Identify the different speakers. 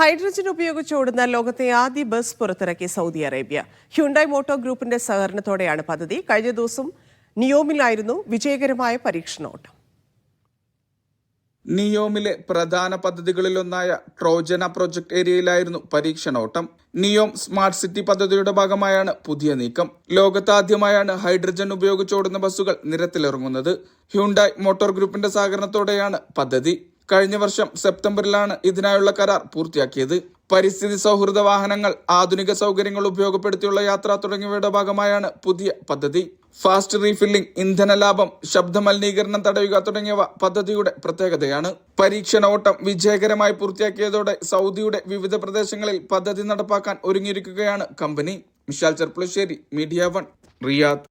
Speaker 1: Hydrogen ഉപയോഗിച്ച് ഓടുന്ന ലോകത്തെ ആദ്യ ബസ് പുറത്തിറക്കി സൗദി അറേബ്യ. ഹ്യുണ്ടായ് മോട്ടോ ഗ്രൂപ്പിന്റെ സഹകരണത്തോടെയാണ് പദ്ധതി. കഴിഞ്ഞ ദിവസം നിയോമിലായിരുന്നു വിജയകരമായ പരീക്ഷണോട്ടം.
Speaker 2: നിയോമിലെ പ്രധാന പദ്ധതികളിലൊന്നായ ട്രോജന പ്രൊജക്ട് ഏരിയയിലായിരുന്നു പരീക്ഷണോട്ടം. നിയോം സ്മാർട്ട് സിറ്റി പദ്ധതിയുടെ ഭാഗമായാണ് പുതിയ നീക്കം. ലോകത്താദ്യമായാണ് ഹൈഡ്രജൻ ഉപയോഗിച്ചോടുന്ന ബസ്സുകൾ നിരത്തിലിറങ്ങുന്നത്. ഹ്യുണ്ടായ് മോട്ടോർ ഗ്രൂപ്പിന്റെ സഹകരണത്തോടെയാണ് പദ്ധതി. കഴിഞ്ഞ വർഷം സെപ്റ്റംബറിലാണ് ഇതിനായുള്ള കരാർ പൂർത്തിയാക്കിയത്. പരിസ്ഥിതി സൗഹൃദ വാഹനങ്ങൾ ആധുനിക സൗകര്യങ്ങൾ ഉപയോഗപ്പെടുത്തിയുള്ള യാത്ര തുടങ്ങിയവയുടെ ഭാഗമായാണ് പുതിയ പദ്ധതി. ഫാസ്റ്റ് റീഫില്ലിംഗ് ഇന്ധന ലാഭം ശബ്ദ മലിനീകരണം തടയുക തുടങ്ങിയവ പദ്ധതിയുടെ പ്രത്യേകതയാണ്. പരീക്ഷണ ഓട്ടം വിജയകരമായി പൂർത്തിയാക്കിയതോടെ സൗദിയുടെ വിവിധ പ്രദേശങ്ങളിൽ പദ്ധതി നടപ്പാക്കാൻ ഒരുങ്ങിയിരിക്കുകയാണ് company. Mishal Cherpulassery Media One Riyadh.